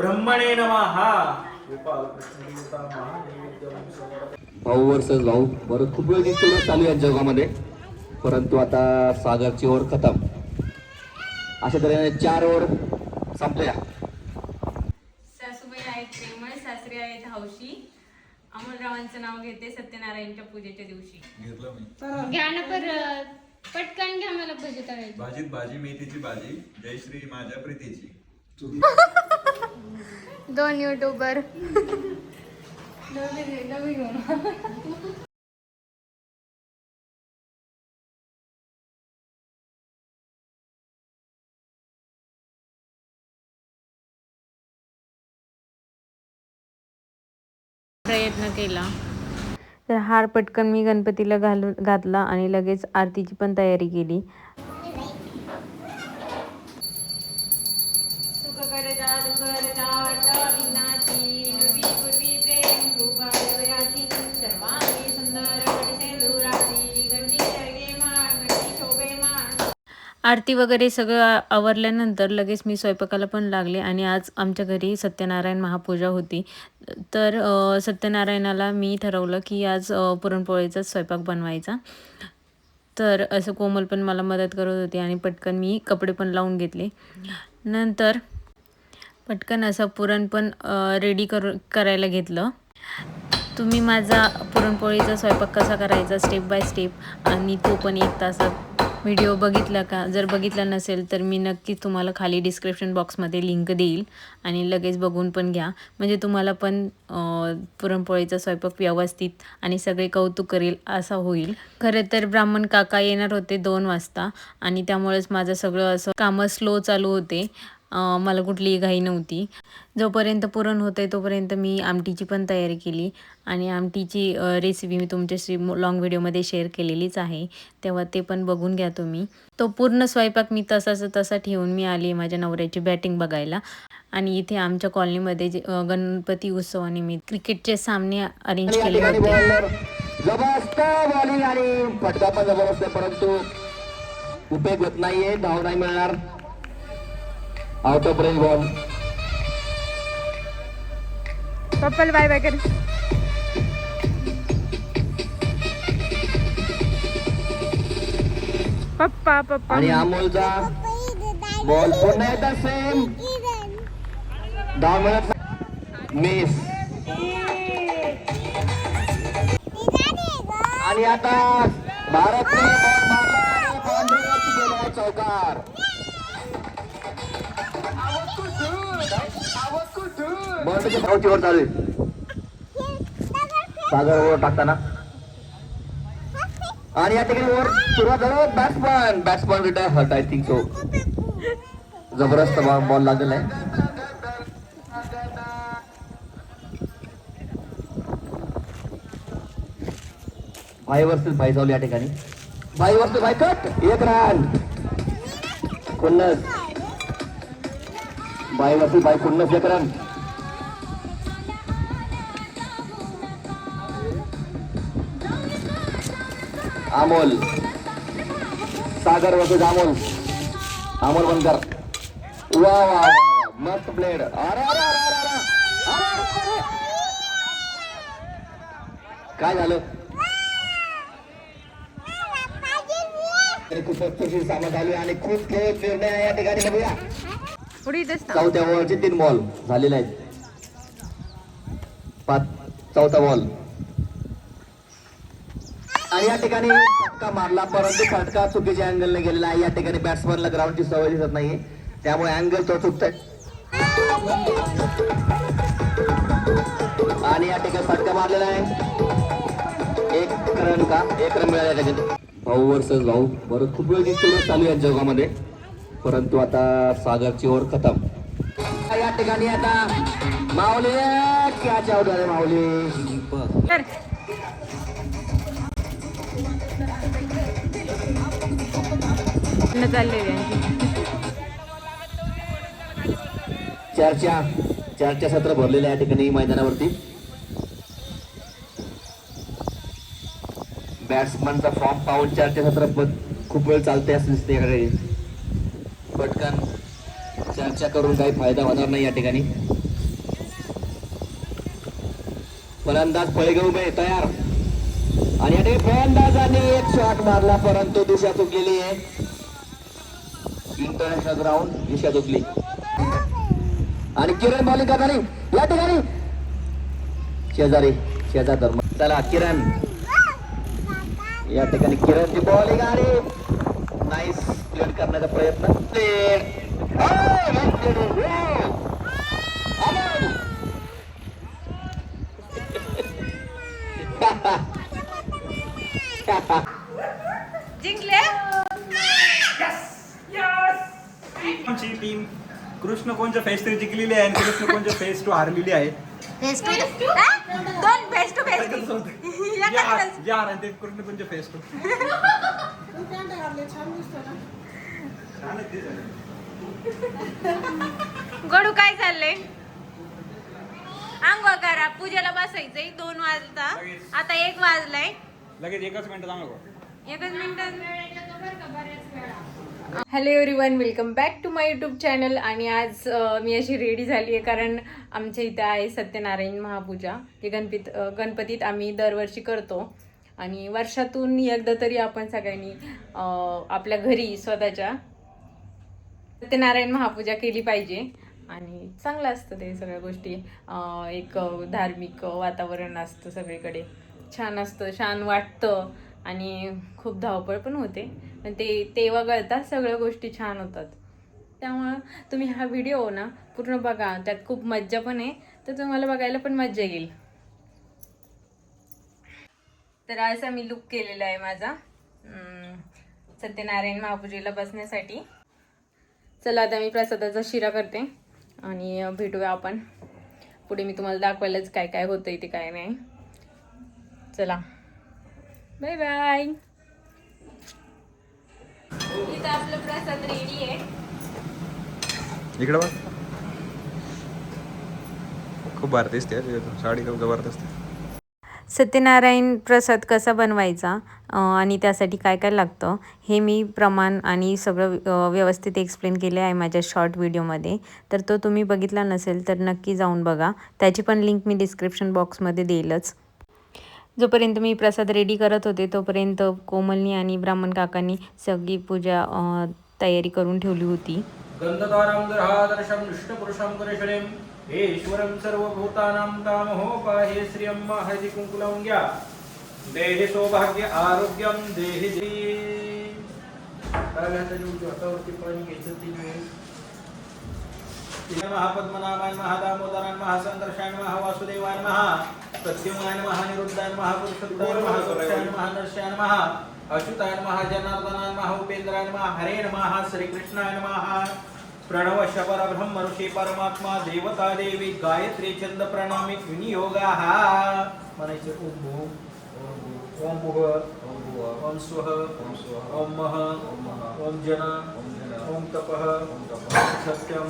ब्रह्मणे नमहा भाऊ वर्सेस भाऊ बरं खूप वेळ चालू आहे जगामध्ये. परंतु आता सागरची ओव्हर खतम. अशा तऱ्हेने चार ओव्हर संपल्या. सासूबाई आहेत प्रेमळ सासरे आहेत हौशी. अमोलरावांचं नाव घेते सत्यनारायणच्या पूजेच्या दिवशी. घेतलं मी. घ्या ना परत. पटकन घ्या मला भजी तळायची भाजीत भाजी मेथीची भाजी जयश्री माझ्या प्रीतीची. दोन युट्यूबर प्रयत्न केला. तर हार पटकन मी गणपतीला घालून घातला आणि लगेच आरतीची पण तयारी केली. आरती वगैरे सगळं आवरल्यानंतर लगेच मी स्वयंपाकाला पण लागले आणि आज आमच्या घरी सत्यनारायण महापूजा होती. तर सत्यनारायणाला मी ठरवलं की आज पुरणपोळीचाच पुरणपोळीचा स्वयंपाक बनवायचा. तर असं कोमल पण मला मदत करत होती आणि पटकन मी कपडे पण लावून घेतले. नंतर पटकन असं पुरण पण रेडी करू करायला घेतलं. तुम्ही माझा पुरणपोळीचा स्वयंपाक कसा करायचा स्टेप बाय स्टेप आणि तो पण एक तासात. व्हिडिओ बघितला का? जर बघितला नसेल तर मी नक्कीच तुम्हाला खाली डिस्क्रिप्शन बॉक्समध्ये लिंक देईल. आणि लगेच बघून पण घ्या. म्हणजे तुम्हाला पण पुरणपोळीचा स्वयंपाक व्यवस्थित आणि सगळे कौतुक करेल असा होईल. खरं तर ब्राह्मण काका येणार होते दोन वाजता. आणि त्यामुळेच माझं सगळं असं कामं स्लो चालू होते. मला कुठलीही घाई नव्हती. जोपर्यंत पुरण होते तोपर्यंत मी आमटीची पण तयारी केली. आणि आमटीची रेसिपी मी तुमच्याशी लॉंग व्हिडिओमध्ये शेअर केलेलीच आहे. तेव्हा ते पण बघून घ्या तुम्ही. तो पूर्ण स्वयंपाक मी तसाच तसा ठेवून मी आली माझ्या नवऱ्याची बॅटिंग बघायला. आणि इथे आमच्या कॉलनीमध्ये जे गणपती उत्सवानिमित्त क्रिकेटचे सामने अरेंज केले होते. बॉलर जबरदस्त बॉलिंग आणि फटका पण जबरदस्त आहे परंतु उपयोग होत नाहीये धाव नाही मिळणार. Range ball. पप्पाला बाय बाय कर. पप्पा पप्पा. आणि अमोलचा बॉल पुन्हा एकदा सेम धाव मिळत मिस आणि आता भारतने बॉल मारला आणि बाउंड्रीवरती गेला चौकार. बॉलची धावची वर चालू आहे. सागर ओव्हर टाकताना. आणि या ठिकाणी ओव्हर सुरुवात झालं batsman. Batsman retire hurt I think so जबरदस्त बॉल लागलेला आहे. भाई वर्सेस भाई चालू या ठिकाणी. भाई वर्सेस भाई कट एक रन खुन्नस. भाई बाय पूर्ण खुन्नस एक अमोल. सागर वर्सेस अमोल अमोल बनकर वा वा वा, मस्त प्लेड अरे काय झालं? खूप सामत आली आणि खूप खेळ निर्णय या ठिकाणी बघूया. चौथ्या बॉलचे तीन बॉल झालेले आहेत. पाच चौथा बॉल आणि या ठिकाणी फटका मारला परंतु फटका चुकीच्या अँगलने गेलेला आहे. या ठिकाणी बॅट्समनला ग्राउंडची सवय दिसत नाहीये. त्यामुळे अँगल तो चुकतोय. आणि या ठिकाणी फटका मारलेला आहे. एक रन का? एक रन मिळाला ठिकाणी भाऊ वर्सेस भाऊ बरं खूप वेळ चालू आहे जगामध्ये. परंतु आता सागरची ओव्हर खतम. या ठिकाणी आता माऊली कॅच आउट झाले माऊली? चर्चा चर्चा सत्र भरलेलं आहे या ठिकाणी मैदानावरती. बॅट्समनचा फॉर्म पाहून चर्चा सत्र खूप वेळ चालते असं दिसते याकडे. पटकन चर्चा करून काही फायदा होणार नाही या ठिकाणी. फलंदाज फळगेऊ मे तयार. आणि या ठिकाणी फलंदाजांनी एक शॉट मारला परंतु दिशा चुकलेली आहे. इंटरनॅशनल ग्राउंड दिशा चुकली. आणि किरण बॉलिंग करणारी या ठिकाणी. शेजारी शेजार धर्म चला किरण. या ठिकाणी किरणची बॉलिंग आणि नाईस प्लेट करण्याचा प्रयत्न. Oh. जिंकले? आमची टीम कृष्ण कोणच्या फेस थ्री जिंकलेली आहे आणि कृष्ण कोणच्या फेस टू हारलेली आहे? फेस टू दोन फेस टू फेस जे हार- जे हार ते कृष्ण कोणच्या फेस टू गडू काय चाललंय? अंघोळ करा. पूजेला बसायचंय. दोन वाजता. आता एक वाजलाय. लगेच एकच मिनिट सांगा एकच मिनिटात hello everyone welcome back to my YouTube channel आणि आज मी अशी रेडी झाली आहे कारण आमच्या इथे आहे सत्यनारायण महापूजा. जे गणपित गणपतीत आम्ही दरवर्षी करतो. आणि वर्षातून एकदा तरी आपण सगळ्यांनी आपल्या घरी स्वतःच्या सत्यनारायण महापूजा केली पाहिजे. आणि चांगलं असतं ते सगळ्या गोष्टी. एक धार्मिक वातावरण असतं सगळीकडे. छान असतं छान वाटतं. आणि खूप धावपळ पण होते. पण ते ते वगळता सगळ्या गोष्टी छान होतात. त्यामुळं तुम्ही हा व्हिडिओ ना पूर्ण बघा. त्यात खूप मज्जा पण आहे. तर तुम्हाला बघायला पण मज्जा येईल. तर असा मी लुक केलेला आहे माझा. सत्यनारायण महापूजेला बसण्यासाठी. चला आता मी प्रसादाचा शिरा करते आणि भेटूया आपण. पुढे मी तुम्हाला दाखवायलाच काय काय होतं इथे काय नाही. चला. बाय बाय इथं आपलं प्रसाद रेडी आहे. इकडे बघ. खूप भारी साडी खूप जबरदस्त आहे. सत्यनारायण प्रसाद कसा बनवायचा आणि त्यासाठी काय काय लागतं हे मी प्रमाण आणि सगळं व्यवस्थित एक्सप्लेन केले आहे माझ्या शॉर्ट व्हिडिओमध्ये तर तो तुम्ही बघितला नसेल तर नक्की जाऊन बघा. त्याची पण लिंक मी डिस्क्रिप्शन बॉक्समध्ये देईलच. जोपर्यंत मी प्रसाद रेडी करत होते तोपर्यंत कोमलनी आणि ब्राह्मण काकांनी सगळी पूजा तयारी करून ठेवली होती. हे ईश्वरं सर्वभूतानां तामहोपाहे श्रियं हरिति कुङ्कुलं घ्या देहि सौभाग्य आरोग्यं देहि जी। डाव्या हाताने उजव्या हातावरती पाणी घ्यायचं तीन वेळेस महापद्मनाभाय महादामोदराय महासंदर्शाय महावासुदेवाय महा प्रद्युम्नाय महानिरुद्धाय महापुरुषोत्ताय महासुक्षाय महानर्षाय महा अच्युताय नमः जनार्दनाय नमः महा नमः हरे नमः श्रीकृष्णाय नमः। प्रणव शबर ब्रह्म ऋषी परमात्मा देवता देवी गायत्री छंद प्रणामी हा म्हणायचे ओम भू ओम भुव ओम स्वः ओम मह ओम जन ओम तपः। सत्यं।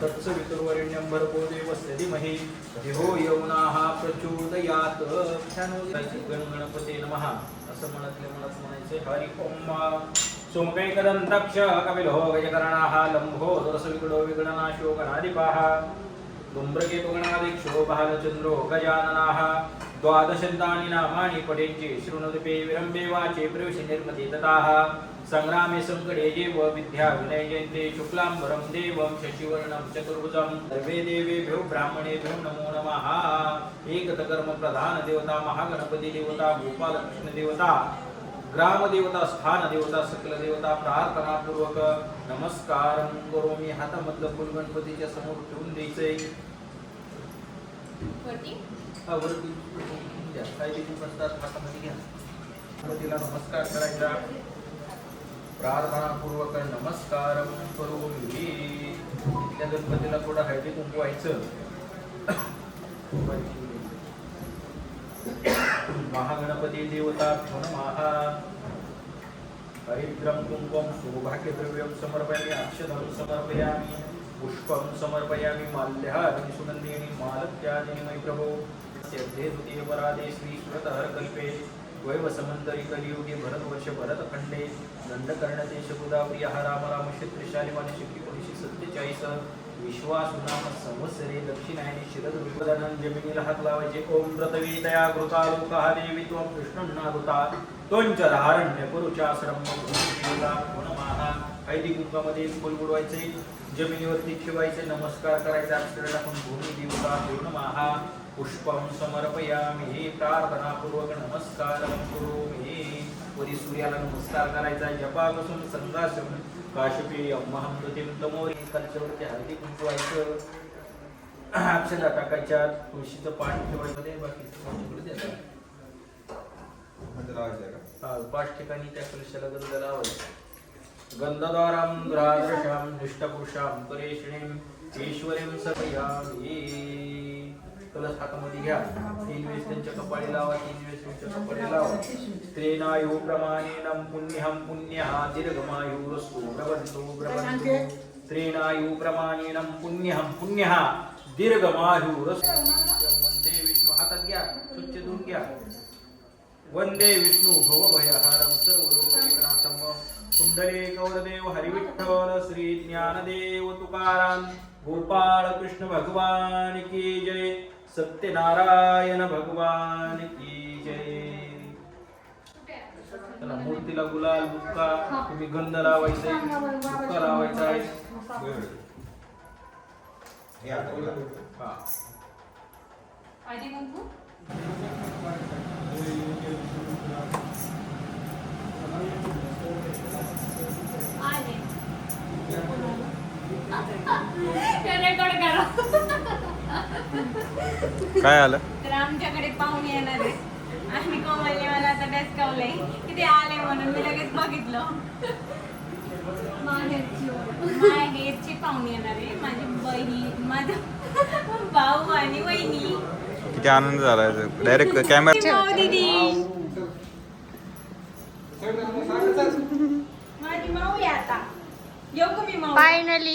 तत्सवितुर्वरेण्यं भर्गो देवस्य धीमहि धियो यवनाः प्रचोदयात्। गण गणपते नमः। असं म्हणतले म्हणत म्हणायचे हरि ओम सोमकैकदन्तक्ष कपिलो गजकर्णाः लम्भो दोरसविगुणो विगणनाशो गणाधिपाः धूम्रकेतुगणादिक्षो बालचन्द्रो गजाननाः द्वादशन्तानि नामानि पठेञ्चे। शृणुदिपे विरम्बे वाचे प्रवेश निर्मते तताः। सङ्ग्रामे सङ्कटे देव विद्या विनयजयन्ते शुक्लाम्बरं देवं शशिवर्णं चतुर्भुजं। सर्वे देवेभ्यो ब्राह्मणेभ्यो नमो नमः। एकतकर्म प्रधान देवता महागणपती देवता ग्रामदेवता स्थान देवता प्रार्थनापूर्वक देवता प्रार्थना पूर्वक नमस्कार हातामधलं फुल गणपतीच्या समोर ठेवून द्यायचंय। हा, वरती घ्या. काही देखील हातामध्ये घ्या. गणपतीला नमस्कार करायचा. प्रार्थना पूर्वक नमस्कार करोमी त्या गणपतीला थोडं हळदी कुंकू व्हायचं. महागणपती देवता महा हरिद्रं कुङ्कुमं सौभाग्यद्रव्यं समर्पयामी अक्षतं समर्पयामी पुष्पम समर्पयामी माल्यानि सुगन्धीनि मालत्यादिनी मयि प्रभो. सिद्धे द्वितीय परादे श्रीश्रुतहरकल्पे वैवसमन्तरि कलियुगे भरतवर्ष भरतखण्डे दण्डकर्णदेश गोदावरी राम राम क्षेत्रशालिमानि शक्तिपुरुषी सत्तेचाळीस विश्वासुनाम संवत्सरे दक्षिणायने नयनी शिरदुर्वदनं जमिनीला हात लावायचे ओम प्रथवी तया कृता लोकः देवी त्वं कृष्णन्नारुता त्वंच धारण्य पुरुषाश्रम नमः हैदी कुंकामध्ये फुल बुडवायचे जमिनीवरती ठेवायचे नमस्कार करायचा अक्षर टाकून भूमी देवता पूर्णमाहा. पुष्पं समर्पयामि प्रार्थनापूर्वक नमस्कार करोमि. वरी सूर्याला नमस्कार करायचा जपापासून संघासन काशपी अम्महम तुतीम तमोरी खालच्यावरती हळदी कुंकू व्हायचं अक्षदा टाकायच्या तुळशीचं पाणी ठेवायचं बाकी बाकीचं पाच ठिकाणी त्या कलशाला गंध लावायचं. गंधद्वारां द्रादृशां निष्ठपुरुषां परेशिणीं ईश्वरीं सर्वयामि कलश हातामध्ये घ्या. तीन वेळेस त्यांच्या कपाळी लावा तीन वेळेस त्यांच्या कपाळी लावा. स्त्रीनायु प्रमाणेन पुण्यहं पुण्यः दीर्घमायुरस्तु प्रबन्धो प्रबन्धो स्त्रीनायु प्रमाणेन पुण्यहं पुण्यः दीर्घमायुरस्तु वंदे विष्णू हातात घ्या. स्वच्छ धुवून घ्या. वंदे विष्णू भवभयहारं सर्वलोकैकनाथं कुंडले कौरदेव हरिविठ्ठल श्री ज्ञानदेव तुकाराम गोपाळ कृष्ण भगवान की जय. सत्यनारायण भगवान की जय। चला मूर्तीला गुलाल बुक्का तुम्ही गंध लावायचा आहे बुक्का लावायचा आहे. हा रेकॉर्ड करा. काय आलं? तर आमच्याकडे पाहुणे येणार आहे आणि कोमलने मला आता डसकावलंय की ते आले म्हणून मी लगेच बघितलं. माहेरची पाहुणे येणार आहे माझी बहीण माझा भाऊ आणि वहिनी. किती आनंद झाला डायरेक्ट कॅमेरा भाऊ दीदी. माझी माऊ आहे आता. येऊ का मी माऊ फायनली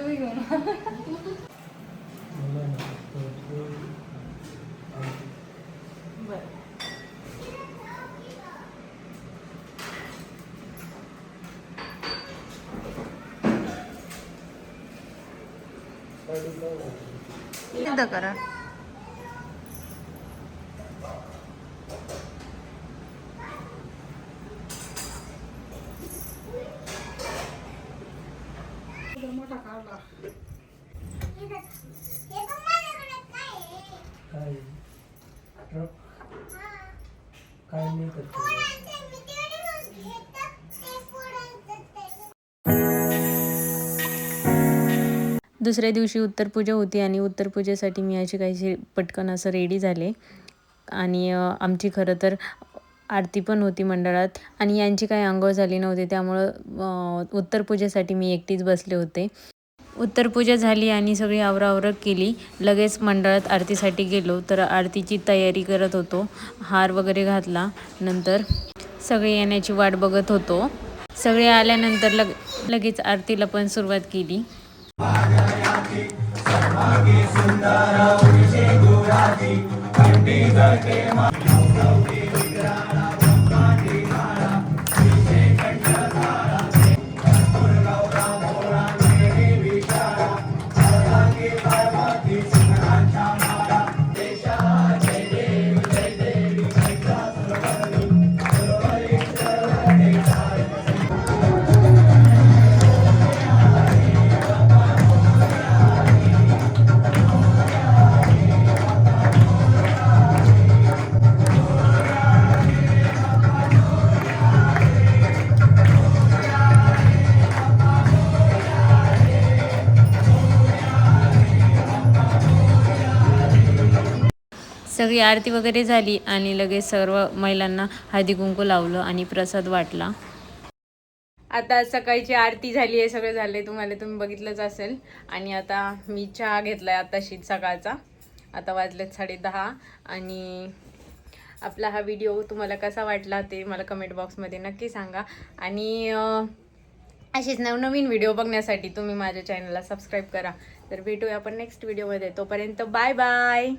डबे दे, डबे घेऊन. बरं. सिद्ध करा दुसऱ्या दिवशी उत्तरपूजा होती आणि उत्तरपूजेसाठी मी अशी काहीशी पटकन असं रेडी झाले. आणि आमची खरं तर आरती पण होती मंडळात आणि यांची काही आंघोळ झाली नव्हती त्यामुळं उत्तरपूजेसाठी मी एकटीच बसले होते. उत्तरपूजा झाली आणि सगळी आवरावर केली. लगेच मंडळात आरतीसाठी गेलो तर आरतीची तयारी करत होतो. हार वगैरे घातला. नंतर सगळे येण्याची वाट बघत होतो. सगळे आल्यानंतर लग लगेच आरतीला पण सुरुवात केली. सुंदर उनसे गुराजी पंडित के मा सगळी आरती वगैरे झाली आणि लगेच सर्व महिलांना हळदी कुंकू लावलं आणि प्रसाद वाटला. आता सकाळची आरती झाली आहे सगळं झालं. आहे तुम्हाला तुम्ही बघितलंच असेल. आणि आता मी चहा घेतला आहे आताशीच सकाळचा. आता वाजलेत साडे दहा. आणि आपला हा व्हिडिओ तुम्हाला कसा वाटला ते मला कमेंट बॉक्समध्ये नक्की सांगा. आणि असेच नवनवीन व्हिडिओ बघण्यासाठी तुम्ही माझ्या चॅनलला सबस्क्राईब करा. तर भेटूया आपण नेक्स्ट व्हिडिओमध्ये तोपर्यंत बाय बाय